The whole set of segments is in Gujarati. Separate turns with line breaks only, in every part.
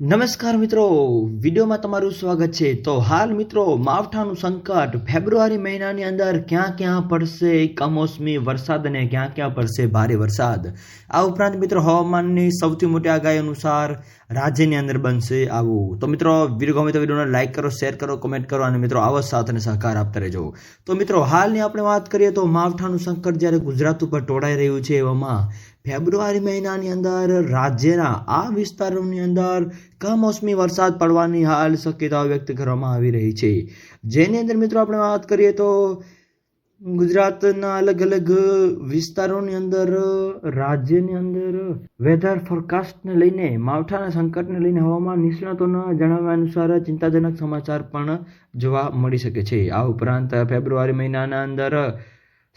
નમસ્કાર મિત્રો, વિડીયોમાં તમારું સ્વાગત છે. તો હાલ મિત્રો, માવઠાનું સંકટ ફેબ્રુઆરી મહિનાની અંદર ક્યાં ક્યાં પડશે? કમોસમી વરસાદ અને ક્યાં ક્યાં પડશે ભારે વરસાદ? આ ઉપરાંત મિત્રો, હવામાનની સૌથી મોટી આગાહી અનુસાર રાજ્યની અંદર બનશે આવું. તો મિત્રો, વીડિયો ગમે તો વિડીયોને લાઈક કરો શેર કરો કોમેન્ટ કરો અને મિત્રો, આવો સાથ અને સહકાર આપતા રહેજો. તો મિત્રો, હાલની આપણે વાત કરીએ તો માવઠાનું સંકટ જ્યારે ગુજરાત ઉપર ટોળાઈ રહ્યું છે એવામાં ફેબ્રુઆરી મહિનાની અંદર રાજ્યના આ વિસ્તારોની અંદર કમોસમી વરસાદ પડવાની હાલ શક્યતાઓ વ્યક્ત કરવામાં આવી રહી છે. જેની અંદર મિત્રો આપણે વાત કરીએ તો ગુજરાતના અલગ અલગ વિસ્તારોની અંદર રાજ્યની અંદર વેધર ફોરકાસ્ટને લઈને, માવઠાના સંકટને લઈને હવામાન નિષ્ણાતોના જણાવ્યા અનુસાર ચિંતાજનક સમાચાર પણ જોવા મળી શકે છે. આ ઉપરાંત ફેબ્રુઆરી મહિનાના અંદર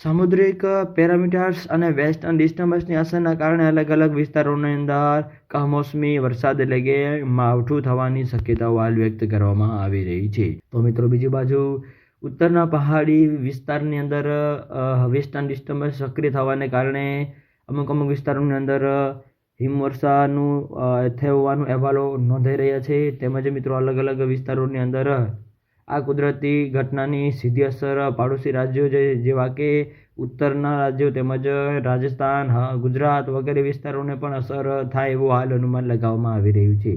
સામુદ્રિક પેરામીટર્સ અને વેસ્ટર્ન ડિસ્ટર્બન્સની અસરના કારણે અલગ અલગ વિસ્તારોની અંદર કમોસમી વરસાદ એટલે કે માવઠું થવાની શક્યતાઓ હાલ વ્યક્ત કરવામાં આવી રહી છે. તો મિત્રો, બીજી બાજુ ઉત્તરના પહાડી વિસ્તારની અંદર વેસ્ટર્ન ડિસ્ટર્બન્સ સક્રિય થવાને કારણે અમુક અમુક વિસ્તારોની અંદર હિમવર્ષાનું થવાનું અહેવાલો નોંધાઈ રહ્યા છે. તેમજ મિત્રો અલગ અલગ વિસ્તારોની અંદર આ કુદરતી ઘટનાની સીધી અસર પાડોશી રાજ્યો છે જેવા કે ઉત્તરના રાજ્યો તેમજ રાજસ્થાન ગુજરાત વગેરે વિસ્તારોને પણ અસર થાય એવું હાલ અનુમાન લગાવવામાં આવી રહ્યું છે.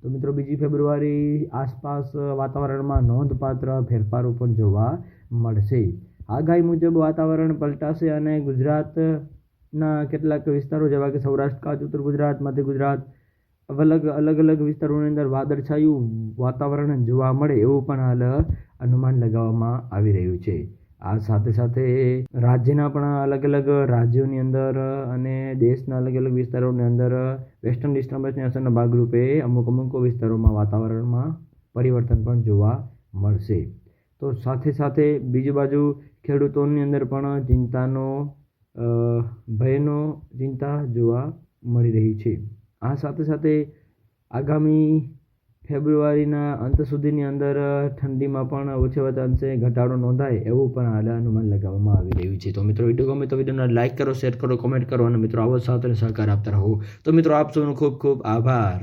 તો મિત્રો, બીજી ફેબ્રુઆરી આસપાસ વાતાવરણમાં નોંધપાત્ર ફેરફારો પણ જોવા મળશે. આગાહી મુજબ વાતાવરણ પલટાશે અને ગુજરાતના કેટલાક વિસ્તારો જેવા કે સૌરાષ્ટ્ર કચ્છ ઉત્તર ગુજરાત, મધ્ય ગુજરાત અલગ અલગ અલગ વિસ્તારોની અંદર વાદળછાયું વાતાવરણ જોવા મળે એવું પણ હાલ અનુમાન લગાવવામાં આવી રહ્યું છે. આ સાથે સાથે રાજ્યના પણ અલગ અલગ રાજ્યોની અંદર અને દેશના અલગ અલગ વિસ્તારોની અંદર વેસ્ટર્ન ડિસ્ટર્બન્સની અસરના ભાગરૂપે અમુક અમુક વિસ્તારોમાં વાતાવરણમાં પરિવર્તન પણ જોવા મળશે. તો સાથે સાથે બીજી બાજુ ખેડૂતોની અંદર પણ ચિંતાનો ભયનો ચિંતા જોવા મળી રહી છે. આ સાથે સાથે આગામી ફેબ્રુઆરીના અંત સુધીની અંદર ઠંડીમાં પણ ઓછે વધુ અંશે ઘટાડો નોંધાય એવું પણ હાલ અનુમાન લગાવવામાં આવી રહ્યું છે. તો મિત્રો વીડિયો ગમે તો વિડીયોને લાઇક કરો શેર કરો કોમેન્ટ કરો અને મિત્રો, આવો સાથ અને સહકાર આપતા રહો. તો મિત્રો, આપ સૌનો ખૂબ ખૂબ આભાર.